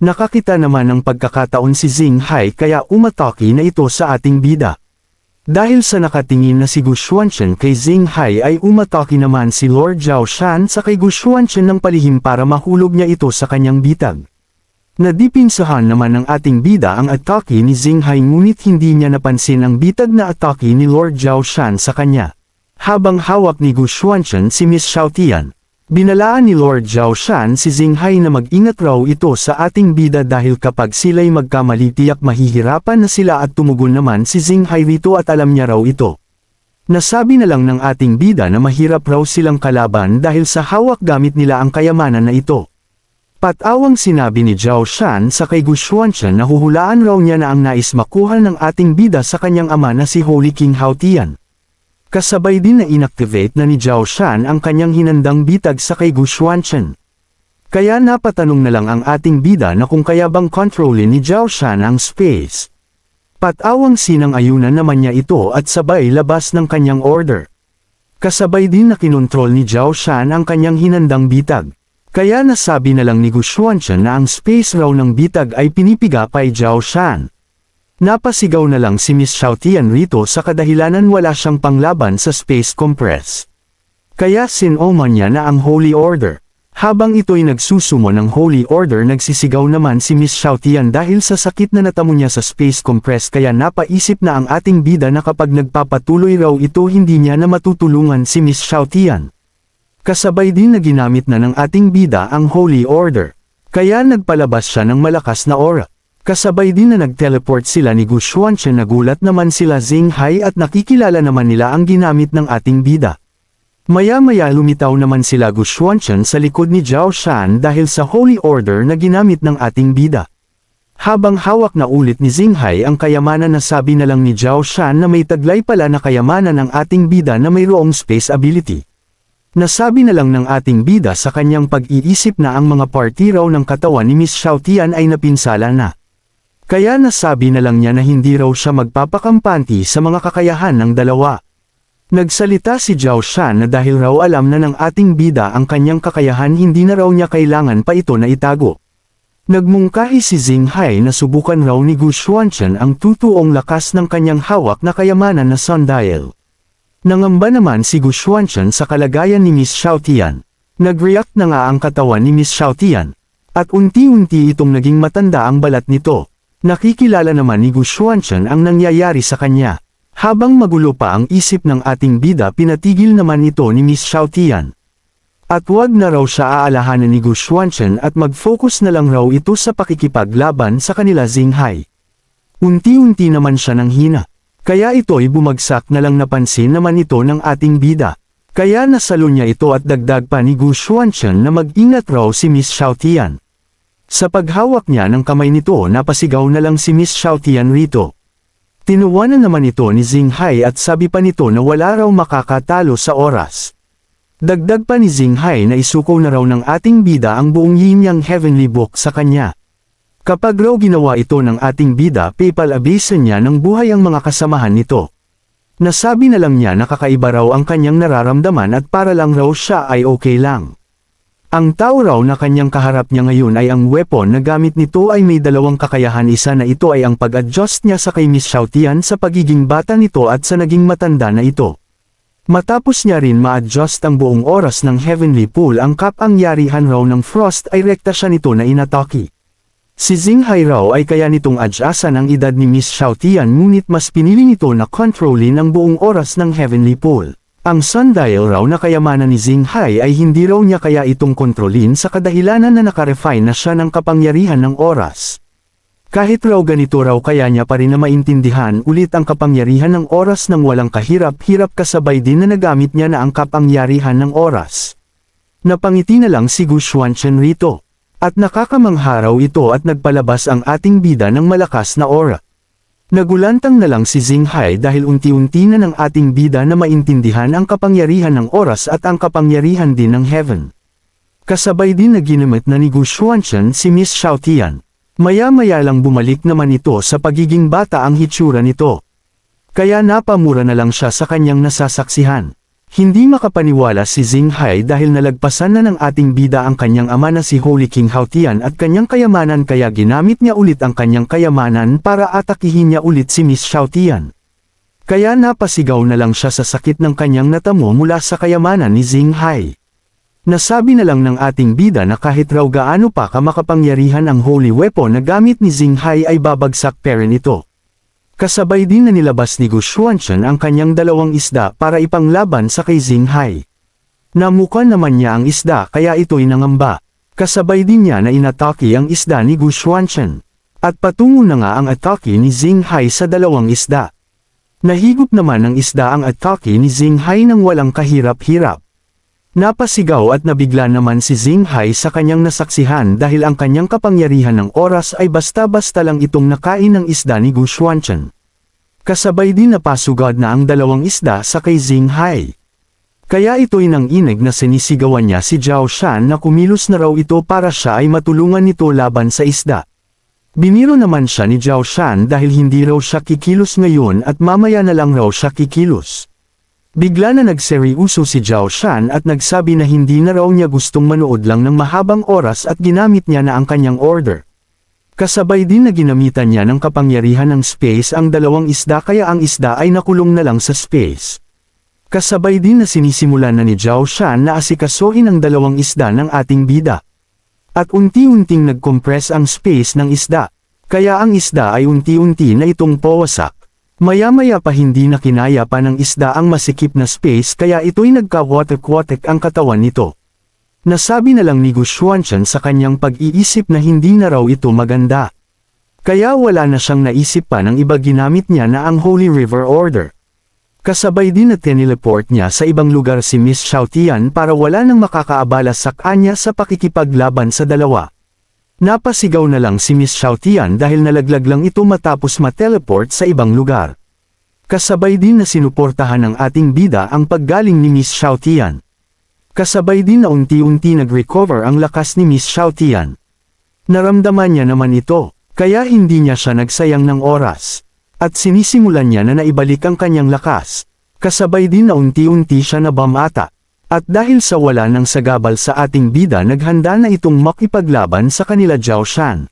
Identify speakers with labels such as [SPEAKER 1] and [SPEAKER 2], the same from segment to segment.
[SPEAKER 1] Nakakita naman ng pagkakataon si Zing Hai kaya umatake na ito sa ating bida. Dahil sa nakatingin na si Gu Xuanchen kay Zing Hai ay umatake naman si Lord Zhao Shan sa kay Gu Xuanchen ng palihim para mahulog niya ito sa kanyang bitag. Nadipinsahan naman ng ating bida ang atake ni Zing Hai ngunit hindi niya napansin ang bitag na atake ni Lord Zhao Shan sa kanya. Habang hawak ni Gu Xuanchen si Miss Xiaotian, binalaan ni Lord Zhao Shan si Zing Hai na mag-ingat raw ito sa ating bida dahil kapag sila'y magkamali tiyak mahihirapan na sila at tumugon naman si Zing Hai rito at alam niya raw ito. Nasabi na lang ng ating bida na mahirap raw silang kalaban dahil sa hawak gamit nila ang kayamanan na ito. Patawang sinabi ni Zhao Shan sa kay Gu Xuanchen na huhulaan raw niya na ang nais makuha ng ating bida sa kanyang ama na si Holy King Haotian. Kasabay din na inactivate na ni Zhao Shan ang kanyang hinandang bitag sa kay Gu Xuanchen. Kaya napatanong na lang ang ating bida na kung kaya bang kontrolin ni Zhao Shan ang space. Patawang sinang ayunan naman niya ito at sabay labas ng kanyang order. Kasabay din na kinontrol ni Zhao Shan ang kanyang hinandang bitag. Kaya nasabi na lang ni Gu Xuanchen na ang space raw ng bitag ay pinipiga kay Zhao Shan. Napasigaw na lang si Miss Xiaotian rito sa kadahilanan wala siyang panglaban sa space compress. Kaya sinoman niya na ang Holy Order. Habang ito'y nagsusumo ng Holy Order nagsisigaw naman si Miss Xiaotian dahil sa sakit na natamo niya sa space compress kaya napaisip na ang ating bida na kapag nagpapatuloy raw ito hindi niya na matutulungan si Miss Xiaotian. Kasabay din na ginamit na ng ating bida ang Holy Order. Kaya nagpalabas siya ng malakas na aura. Kasabay din na nag-teleport sila ni Gu Xuanchen nagulat naman sila Zing Hai at nakikilala naman nila ang ginamit ng ating bida. Maya-maya lumitaw naman sila Gu Xuanchen sa likod ni Zhao Shan dahil sa Holy Order na ginamit ng ating bida. Habang hawak na ulit ni Zing Hai ang kayamanan na sabi na lang ni Zhao Shan na may taglay pala na kayamanan ng ating bida na mayroong space ability. Nasabi na lang ng ating bida sa kanyang pag-iisip na ang mga party raw ng katawan ni Miss Xiaotian ay napinsala na. Kaya nasabi na lang niya na hindi raw siya magpapakampanti sa mga kakayahan ng dalawa. Nagsalita si Zhao Shan na dahil raw alam na ng ating bida ang kanyang kakayahan hindi na raw niya kailangan pa ito na itago. Nagmungkahi si Zing Hai na subukan raw ni Gu Xuanchen ang tutuong lakas ng kanyang hawak na kayamanan na sundial. Nangamba naman si Gu Xuanchen sa kalagayan ni Miss Xiaotian. Nag-react na nga ang katawan ni Miss Xiaotian. At unti-unti itong naging matanda ang balat nito. Nakikilala naman ni Gu Xuanchen ang nangyayari sa kanya. Habang magulo pa ang isip ng ating bida pinatigil naman ito ni Miss Xiaotian. At wag na raw siya aalahanan ni Gu Xuanchen at mag-focus na lang raw ito sa pakikipaglaban sa kanila Zing Hai. Unti-unti naman siya ng hina. Kaya ito'y bumagsak na lang napansin naman ito ng ating bida. Kaya nasalo niya ito at dagdag pa ni Gu Xuanchen na mag-ingat raw si Miss Xiaotian. Sa paghawak niya ng kamay nito napasigaw na lang si Miss Xiaotian rito. Tinuwanan naman ito ni Zing Hai at sabi pa nito na wala raw makakatalo sa oras. Dagdag pa ni Zing Hai na isuko na raw ng ating bida ang buong yin heavenly book sa kanya. Kapag raw ginawa ito ng ating bida PayPal abisan niya ng buhay ang mga kasamahan nito. Nasabi na lang niya na kakaiba raw ang kanyang nararamdaman at para lang raw siya ay okay lang. Ang tao raw na kanyang kaharap niya ngayon ay ang weapon na gamit nito ay may dalawang kakayahan isa na ito ay ang pag-adjust niya sa kay Miss Xiaotian sa pagiging bata nito at sa naging matanda na ito. Matapos niya rin ma-adjust ang buong oras ng Heavenly Pool ang kapangyarihan raw ng Frost ay rekta siya nito na inatake. Si Zing Hai raw ay kaya nitong adjustan ang edad ni Miss Xiaotian ngunit mas pinili nito na kontrolin ang buong oras ng Heavenly Pool. Ang sundial raw na kayamanan ni Zing Hai ay hindi raw niya kaya itong kontrolin sa kadahilanan na nakarefine na siya ng kapangyarihan ng oras. Kahit raw ganito raw kaya niya pa rin na maintindihan ulit ang kapangyarihan ng oras ng walang kahirap-hirap kasabay din na nagamit niya na ang kapangyarihan ng oras. Napangiti na lang si Gu Xuanchen rito. At nakakamangha raw ito at nagpalabas ang ating bida ng malakas na aura. Nagulantang na lang si Zing Hai dahil unti-unti na ng ating bida na maintindihan ang kapangyarihan ng oras at ang kapangyarihan din ng heaven. Kasabay din na ginamit na ni Gu Xuanchen si Miss Xiaotian. Maya-maya lang bumalik naman ito sa pagiging bata ang hitsura nito. Kaya napamura na lang siya sa kanyang nasasaksihan. Hindi makapaniwala si Xinghai dahil nalagpasan na ng ating bida ang kanyang ama na si Holy King Haotian at kanyang kayamanan kaya ginamit niya ulit ang kanyang kayamanan para atakihin niya ulit si Miss Haotian. Kaya napasigaw na lang siya sa sakit ng kanyang natamo mula sa kayamanan ni Xinghai. Nasabi na lang ng ating bida na kahit raw gaano pa kamakapangyarihan ang holy weapon na gamit ni Xinghai ay babagsak pera nito. Kasabay din na nilabas ni Gu Xuanchen ang kanyang dalawang isda para ipanglaban sa kay Xinghai. Namukan naman niya ang isda kaya ito'y nangamba. Kasabay din niya na inatake ang isda ni Gu Xuanchen. At patungo na nga ang atake ni Xinghai sa dalawang isda. Nahigop naman ng isda ang atake ni Xinghai nang walang kahirap-hirap. Napasigaw at nabigla naman si Xinghai sa kanyang nasaksihan dahil ang kanyang kapangyarihan ng oras ay basta-basta lang itong nakain ng isda ni Gu Xuanchen. Kasabay din napasugad na ang dalawang isda sa kay Xinghai. Kaya ito'y nang inig na sinisigawan niya si Zhao Shan na kumilos na raw ito para siya ay matulungan nito laban sa isda. Biniro naman siya ni Zhao Shan dahil hindi raw siya kikilos ngayon at mamaya na lang raw siya kikilos. Bigla na nagseryoso si Zhao Shan at nagsabi na hindi na raw niya gustong manood lang ng mahabang oras at ginamit niya na ang kanyang order. Kasabay din na ginamitan niya ng kapangyarihan ng space ang dalawang isda kaya ang isda ay nakulong na lang sa space. Kasabay din na sinisimulan na ni Zhao Shan na asikasuhin ang dalawang isda ng ating bida. At unti-unting nag-compress ang space ng isda. Kaya ang isda ay unti-unti na itong pawasak. Maya-maya pa hindi na kinaya pa ng isda ang masikip na space kaya ito'y nagka-watek-watek ang katawan nito. Nasabi na lang ni Gu Xuanchen sa kanyang pag-iisip na hindi na raw ito maganda. Kaya wala na siyang naisip pa ng iba ginamit niya na ang Holy River Order. Kasabay din na tinileport niya sa ibang lugar si Miss Xiaotian para wala nang makakaabala sa kanya sa pakikipaglaban sa dalawa. Napasigaw na lang si Miss Xiaotian dahil nalaglag lang ito matapos mateleport sa ibang lugar. Kasabay din na sinuportahan ng ating bida ang paggaling ni Miss Xiaotian. Kasabay din na unti-unti nag-recover ang lakas ni Miss Xiaotian. Naramdaman niya naman ito, kaya hindi niya siya nagsayang ng oras. At sinisimulan niya na naibalik ang kanyang lakas. Kasabay din na unti-unti siya nabamata. At dahil sa wala ng sagabal sa ating bida naghanda na itong makipaglaban sa kanila Zhao Shan.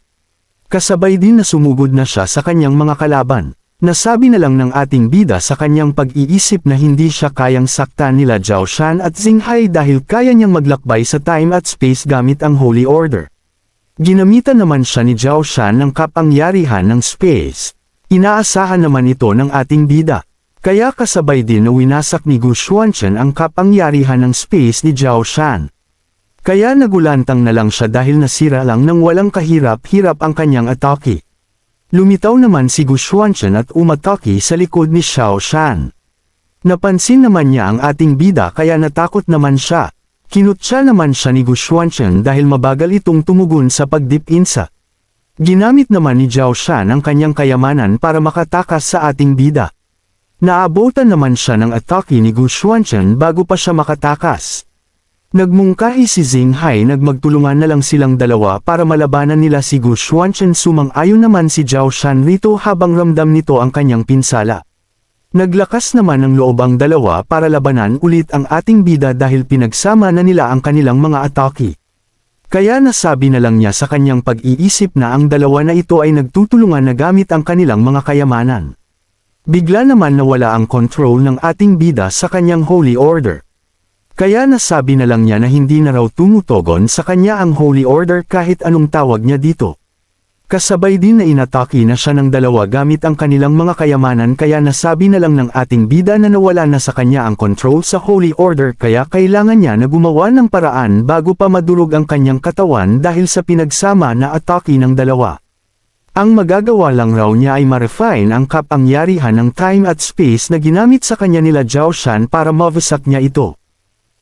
[SPEAKER 1] Kasabay din na sumugod na siya sa kanyang mga kalaban. Nasabi na lang ng ating bida sa kanyang pag-iisip na hindi siya kayang saktan nila Zhao Shan at Xinghai dahil kaya niyang maglakbay sa time at space gamit ang Holy Order. Ginamitan naman siya ni Zhao Shan ng kapangyarihan ng space. Inaasahan naman ito ng ating bida. Kaya kasabay din na winasak ni Gu Xuanchen ang kapangyarihan ng space ni Zhao Shan. Kaya nagulantang na lang siya dahil nasira lang ng walang kahirap-hirap ang kanyang atake. Lumitaw naman si Gu Xuanchen at umatake sa likod ni Xiao Shan. Napansin naman niya ang ating bida kaya natakot naman siya. Kinutsa naman siya ni Gu Xuanchen dahil mabagal itong tumugon sa pagdipinsa. Ginamit naman ni Zhao Shan ang kanyang kayamanan para makatakas sa ating bida. Naabutan naman siya ng atake ni Gu Xuanchen bago pa siya makatakas. Nagmungkahi si Xinghai nagmagtulungan na lang silang dalawa para malabanan nila si Gu Xuanchen sumang-ayon naman si Zhao Shan rito habang ramdam nito ang kanyang pinsala. Naglakas naman ng loob ang dalawa para labanan ulit ang ating bida dahil pinagsama na nila ang kanilang mga atake. Kaya nasabi na lang niya sa kanyang pag-iisip na ang dalawa na ito ay nagtutulungan na gamit ang kanilang mga kayamanan. Bigla naman nawala ang control ng ating bida sa kanyang holy order. Kaya nasabi na lang niya na hindi na raw tumutogon sa kanya ang holy order kahit anong tawag niya dito. Kasabay din na inatake na siya ng dalawa gamit ang kanilang mga kayamanan kaya nasabi na lang ng ating bida na nawala na sa kanya ang control sa holy order kaya kailangan niya na gumawa ng paraan bago pa madurog ang kanyang katawan dahil sa pinagsama na atake ng dalawa. Ang magagawa lang raw niya ay ma-refine ang kapangyarihan ng time at space na ginamit sa kanya nila Zhao Shan para mawasak niya ito.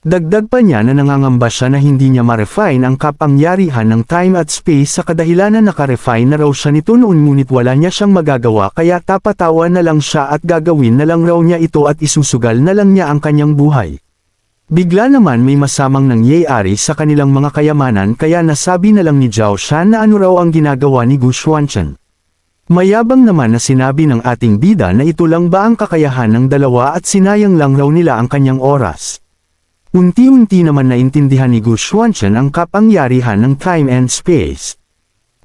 [SPEAKER 1] Dagdag pa niya na nangangamba siya na hindi niya ma-refine ang kapangyarihan ng time at space sa kadahilan na naka-refine na raw siya nito noon ngunit wala niya siyang magagawa kaya tapatawan na lang siya at gagawin na lang raw niya ito at isusugal na lang niya ang kanyang buhay. Bigla naman may masamang nangyayari sa kanilang mga kayamanan kaya nasabi na lang ni Zhao Shan na ano raw ang ginagawa ni Gu Xuanchen. Mayabang naman na sinabi ng ating bida na ito lang ba ang kakayahan ng dalawa at sinayang lang raw nila ang kanyang oras. Unti-unti naman naintindihan ni Gu Xuanchen ang kapangyarihan ng time and space.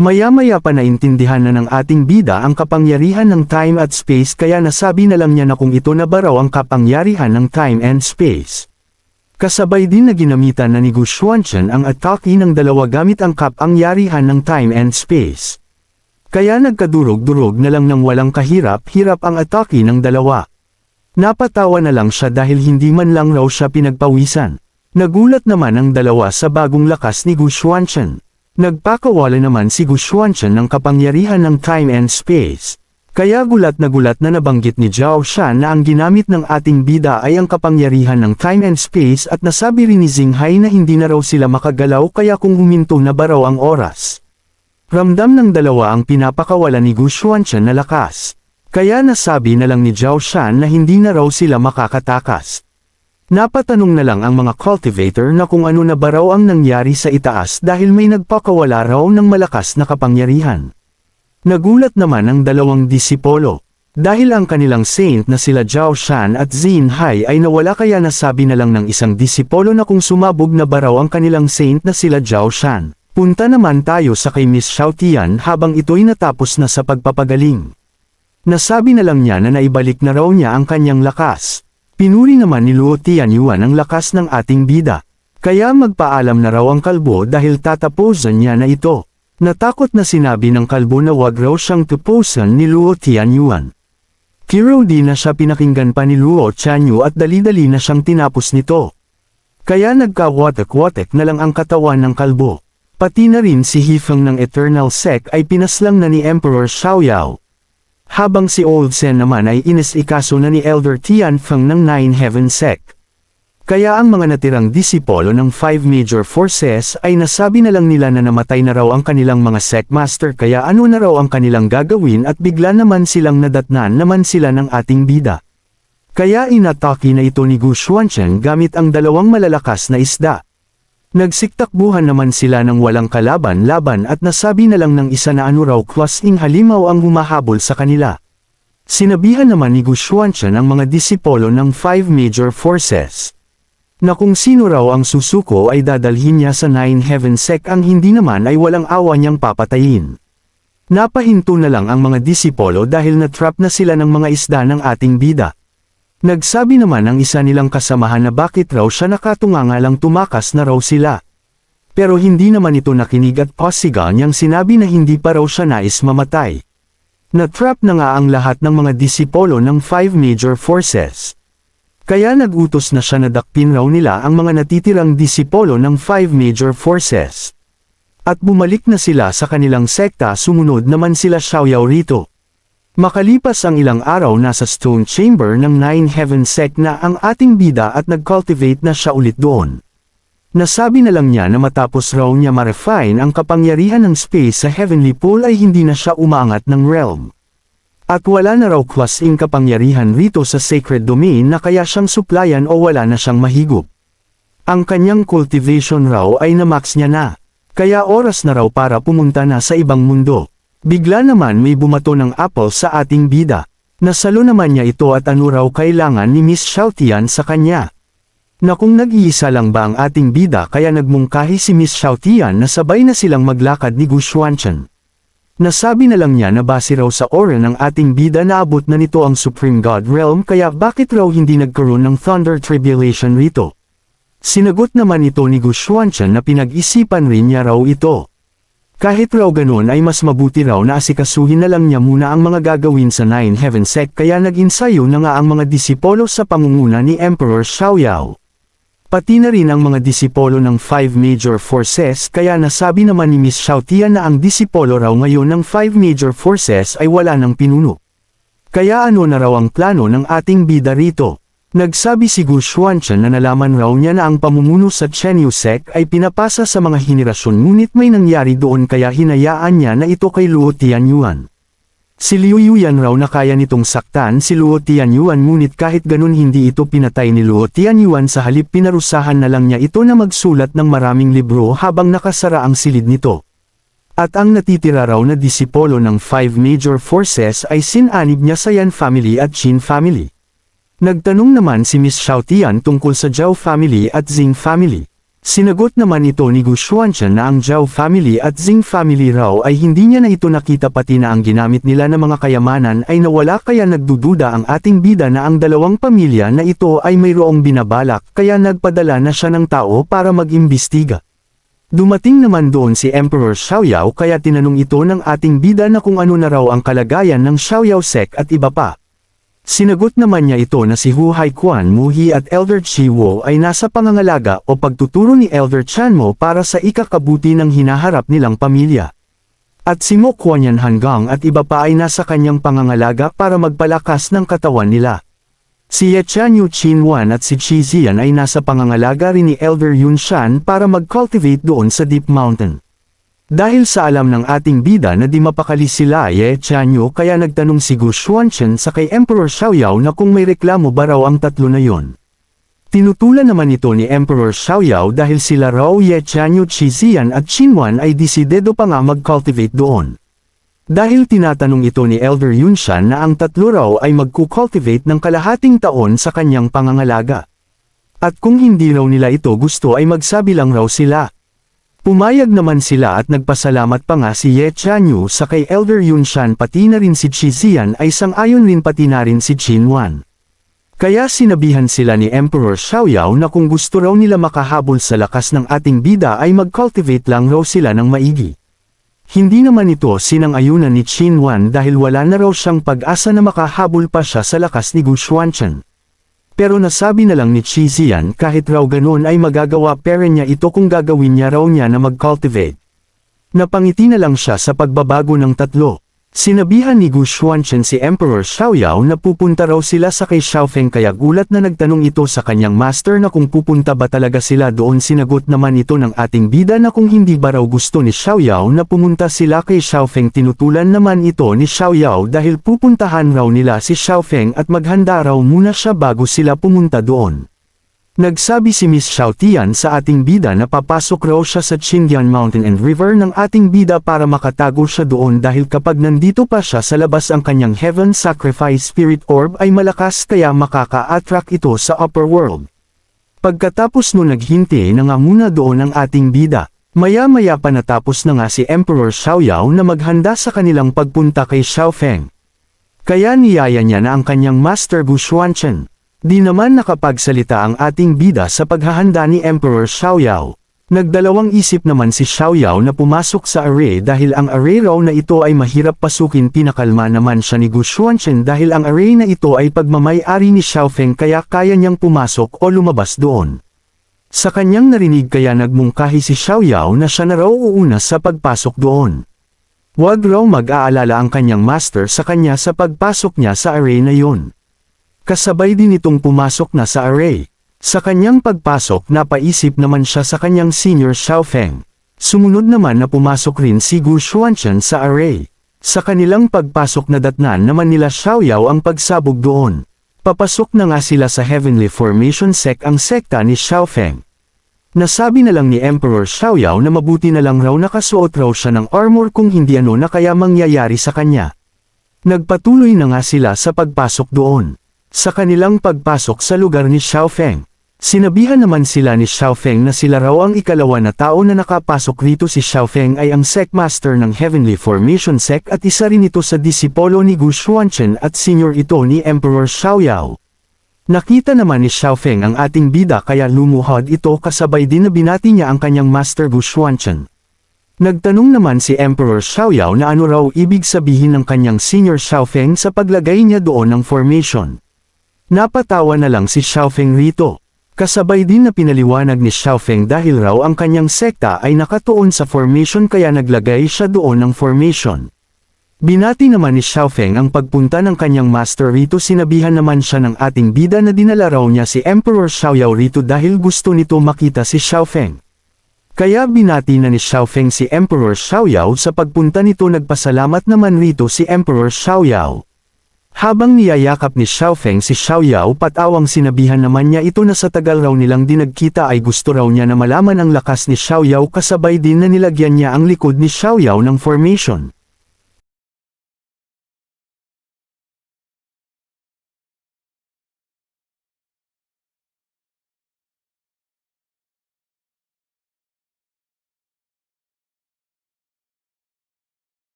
[SPEAKER 1] Maya-maya pa naintindihan na ng ating bida ang kapangyarihan ng time at space kaya nasabi na lang niya na kung ito na ba raw ang kapangyarihan ng time and space. Kasabay din na ginamitan na ni Gu Xuanchen ang atake ng dalawa gamit ang kapangyarihan ng time and space. Kaya nagkadurog-durog na lang ng walang kahirap-hirap ang atake ng dalawa. Napatawa na lang siya dahil hindi man lang raw siya pinagpawisan. Nagulat naman ang dalawa sa bagong lakas ni Gu Xuanchen. Nagpakawala naman si Gu Xuanchen ng kapangyarihan ng time and space. Kaya gulat na gulat na nabanggit ni Zhao Shan na ang ginamit ng ating bida ay ang kapangyarihan ng time and space at nasabi rin ni Xinghai na hindi na raw sila makagalaw kaya kung huminto na ba raw ang oras. Ramdam ng dalawa ang pinapakawala ni Gu Xuanchen na lakas. Kaya nasabi na lang ni Zhao Shan na hindi na raw sila makakatakas. Napatanong na lang ang mga cultivator na kung ano na ba raw ang nangyari sa itaas dahil may nagpakawala raw ng malakas na kapangyarihan. Nagulat naman ang dalawang disipolo. Dahil ang kanilang saint na sila Zhao Shan at Xin Hai ay nawala kaya nasabi na lang ng isang disipolo na kung sumabog na ba raw ang kanilang saint na sila Zhao Shan. Punta naman tayo sa kay Miss Xiaotian habang ito'y natapos na sa pagpapagaling. Nasabi na lang niya na naibalik na raw niya ang kanyang lakas. Pinuri naman ni Luo Tianyuan ang lakas ng ating bida. Kaya magpaalam na raw ang kalbo dahil tatapusan niya na ito. Natakot na sinabi ng kalbo na wag raw siyang tupusan ni Luo Tianyuan. Kiro di na siya pinakinggan pa ni Luo Tianyu at dali-dali na siyang tinapos nito. Kaya nagkawatek-watek na lang ang katawan ng kalbo. Pati na rin si Hifeng ng Eternal Sec ay pinaslang na ni Emperor Xiaoyao. Habang si Old Sen naman ay inisikaso na ni Elder Tian Feng ng Nine Heaven Sec. Kaya ang mga natirang disipolo ng Five Major Forces ay nasabi na lang nila na namatay na raw ang kanilang mga sec master kaya ano na raw ang kanilang gagawin at bigla naman silang nadatnan naman sila ng ating bida. Kaya inatake na ito ni Gu Xuanchen gamit ang dalawang malalakas na isda. Nagsiktakbuhan naman sila ng walang kalaban-laban at nasabi na lang ng isa na ano raw klasing halimaw ang humahabol sa kanila. Sinabihan naman ni Gu Xuanchen ang mga disipolo ng Five Major Forces. Na kung sino raw ang susuko ay dadalhin niya sa Nine Heaven Sec ang hindi naman ay walang awa niyang papatayin. Napahinto na lang ang mga disipolo dahil natrap na sila ng mga isda ng ating bida. Nagsabi naman ang isa nilang kasamahan na bakit raw siya nakatunganga lang tumakas na raw sila. Pero hindi naman ito nakinig at pasigal niyang sinabi na hindi pa raw siya nais mamatay. Natrap na nga ang lahat ng mga disipolo ng five major forces. Kaya nagutos na siya na dakpin raw nila ang mga natitirang disipolo ng five major forces. At bumalik na sila sa kanilang sekta sumunod naman sila Xiaoyao rito. Makalipas ang ilang araw nasa stone chamber ng Nine Heaven Sect na ang ating bida at nag-cultivate na siya ulit doon. Nasabi na lang niya na matapos raw niya ma-refine ang kapangyarihan ng space sa Heavenly Pool ay hindi na siya umangat ng realm. At wala na raw klaseng kapangyarihan rito sa sacred domain na kaya siyang suplayan o wala na siyang mahigop. Ang kanyang cultivation raw ay na-max niya na. Kaya oras na raw para pumunta na sa ibang mundo. Bigla naman may bumato ng apple sa ating bida. Nasalo naman niya ito at ano raw kailangan ni Miss Xiaotian sa kanya. Na kung nag-iisa lang ba ang ating bida kaya nagmungkahi si Miss Xiaotian na sabay na silang maglakad ni Gu Xuanchen. Nasabi na lang niya na base raw sa aura ng ating bida na abot na nito ang Supreme God Realm kaya bakit raw hindi nagkaroon ng Thunder Tribulation rito. Sinagot naman ito ni Gu Xuanchen na pinag-isipan rin niya raw ito. Kahit raw ganun ay mas mabuti raw na asikasuhin na lang niya muna ang mga gagawin sa Nine Heaven Sect kaya nag-insayo na nga ang mga disipolo sa pangunguna ni Emperor Xiaoyao. Pati na rin ang mga disipolo ng Five Major Forces kaya nasabi naman ni Miss Xiaotian na ang disipolo raw ngayon ng Five Major Forces ay wala ng pinuno. Kaya ano na raw ang plano ng ating bida rito? Nagsabi si Gu Xuanchen na nalaman raw niya na ang pamumuno sa Chenyu Sect ay pinapasa sa mga henerasyon ngunit may nangyari doon kaya hinayaan niya na ito kay Luo Tianyuan. Si Liu Yuyan raw na kaya nitong saktan si Luo Tianyuan ngunit kahit ganun hindi ito pinatay ni Luo Tianyuan sa halip pinarusahan na lang niya ito na magsulat ng maraming libro habang nakasara ang silid nito. At ang natitira raw na disipolo ng five major forces ay sinanib niya sa Yan family at Qin family. Nagtanong naman si Miss Xiaotian tungkol sa Zhao family at Xing family. Sinagot naman ito ni Gu Xuanchen na ang Zhao family at Xing family raw ay hindi niya na ito nakita pati na ang ginamit nila ng mga kayamanan ay nawala kaya nagdududa ang ating bida na ang dalawang pamilya na ito ay mayroong binabalak kaya nagpadala na siya ng tao para mag-imbestiga. Dumating naman doon si Emperor Xiaoyao kaya tinanong ito ng ating bida na kung ano na raw ang kalagayan ng Xiaoyao sect at iba pa. Sinagot naman niya ito na si Hu Haiquan Muhi at Elder Chi Wo ay nasa pangangalaga o pagtuturo ni Elder Chanmo para sa ikakabuti ng hinaharap nilang pamilya. At si Mo Kuanyan Hanggang at iba pa ay nasa kanyang pangangalaga para magpalakas ng katawan nila. Si Ye Chanyu Chinwan at si Chi Zian ay nasa pangangalaga rin ni Elder Yun Shan para mag-cultivate doon sa Deep Mountain. Dahil sa alam ng ating bida na di mapakali sila Ye Chanyu kaya nagtanong si Gu Xuanchen sa kay Emperor Xiaoyao na kung may reklamo ba raw ang tatlo na yon. Tinutulan naman ito ni Emperor Xiaoyao dahil sila raw Ye Chanyu Chizian at Qinwan ay disidedo pa nga mag-cultivate doon. Dahil tinatanong ito ni Elder Yunshan na ang tatlo raw ay magkukultivate ng kalahating taon sa kanyang pangangalaga. At kung hindi raw nila ito gusto ay magsabi lang raw sila. Pumayag naman sila at nagpasalamat pa nga si Ye Chanyu sa kay Elder Yunshan pati na rin si Chi Zian ay sang-ayon rin pati na rin si Qin Wan. Kaya sinabihan sila ni Emperor Xiaoyao na kung gusto raw nila makahabol sa lakas ng ating bida ay mag-cultivate lang raw sila ng maigi. Hindi naman ito sinang-ayunan ni Qin Wan dahil wala na raw siyang pag-asa na makahabol pa siya sa lakas ni Gu Xuanchen. Pero nasabi na lang ni Chi Zian kahit raw ganoon ay magagawa pera niya ito kung gagawin niya raw niya na mag-cultivate. Napangiti na lang siya sa pagbabago ng tatlo. Sinabihan ni Gu Xuanchen si Emperor Xiaoyao na pupunta raw sila sa kay Xiaofeng kaya gulat na nagtanong ito sa kanyang master na kung pupunta ba talaga sila doon sinagot naman ito ng ating bida na kung hindi ba raw gusto ni Xiaoyao na pumunta sila kay Xiaofeng tinutulan naman ito ni Xiaoyao dahil pupuntahan raw nila si Xiaofeng at maghanda raw muna siya bago sila pumunta doon. Nagsabi si Miss Xiaotian sa ating bida na papasok raw siya sa Qingdian Mountain and River ng ating bida para makatago siya doon dahil kapag nandito pa siya sa labas ang kanyang Heaven Sacrifice Spirit Orb ay malakas kaya makaka-attract ito sa upper world. Pagkatapos no naghinti na nga muna doon ang ating bida, maya-maya pa natapos na nga si Emperor Xiaoyao na maghanda sa kanilang pagpunta kay Xiaofeng. Kaya niyaya niya na ang kanyang Master Gu Xuanchen. Di naman nakapagsalita ang ating bida sa paghahanda ni Emperor Xiaoyao. Nagdalawang isip naman si Xiaoyao na pumasok sa array dahil ang array raw na ito ay mahirap pasukin pinakalma naman siya ni Gu Xuanchen dahil ang array na ito ay pagmamay-ari ni Xiaofeng kaya kaya niyang pumasok o lumabas doon. Sa kanyang narinig kaya nagmungkahi si Xiaoyao na siya na raw uuna sa pagpasok doon. Huwag raw mag-aalala ang kanyang master sa kanya sa pagpasok niya sa array na yun. Kasabay din itong pumasok na sa array. Sa kanyang pagpasok napaisip naman siya sa kanyang senior Xiaofeng. Sumunod naman na pumasok rin si Gu Xuanchen sa array. Sa kanilang pagpasok na datnan naman nila Xiaoyao ang pagsabog doon. Papasok na nga sila sa Heavenly Formation Sect ang sekta ni Xiaofeng. Nasabi na lang ni Emperor Xiaoyao na mabuti na lang raw nakasuot raw siya ng armor kung hindi ano na kaya mangyayari sa kanya. Nagpatuloy na nga sila sa pagpasok doon. Sa kanilang pagpasok sa lugar ni Xiaofeng, sinabihan naman sila ni Xiaofeng na sila raw ang ikalawa na tao na nakapasok rito si Xiaofeng ay ang Sect Master ng Heavenly Formation Sect at isa rin ito sa disipolo ni Gu Xuanchen at senior ito ni Emperor Xiaoyao. Nakita naman ni Xiaofeng ang ating bida kaya lumuhod ito kasabay din na binati niya ang kanyang Master Gu Xuanchen. Nagtanong naman si Emperor Xiaoyao na ano raw ibig sabihin ng kanyang senior Xiaofeng sa paglagay niya doon ng formation. Napatawa na lang si Xiaofeng rito. Kasabay din na pinaliwanag ni Xiaofeng dahil raw ang kanyang sekta ay nakatuon sa formation kaya naglagay siya doon ng formation. Binati naman ni Xiaofeng ang pagpunta ng kanyang master rito sinabihan naman siya ng ating bida na dinala raw niya si Emperor Xiaoyao rito dahil gusto nito makita si Xiaofeng. Kaya binati na ni Xiaofeng si Emperor Xiaoyao sa pagpunta nito nagpasalamat naman rito si Emperor Xiaoyao. Habang niyayakap ni Xiaofeng si Xiaoyao patawang sinabihan naman niya ito na sa tagal raw nilang di nagkita ay gusto raw niya na malaman ang lakas ni Xiaoyao kasabay din na nilagyan niya ang likod ni Xiaoyao ng formation.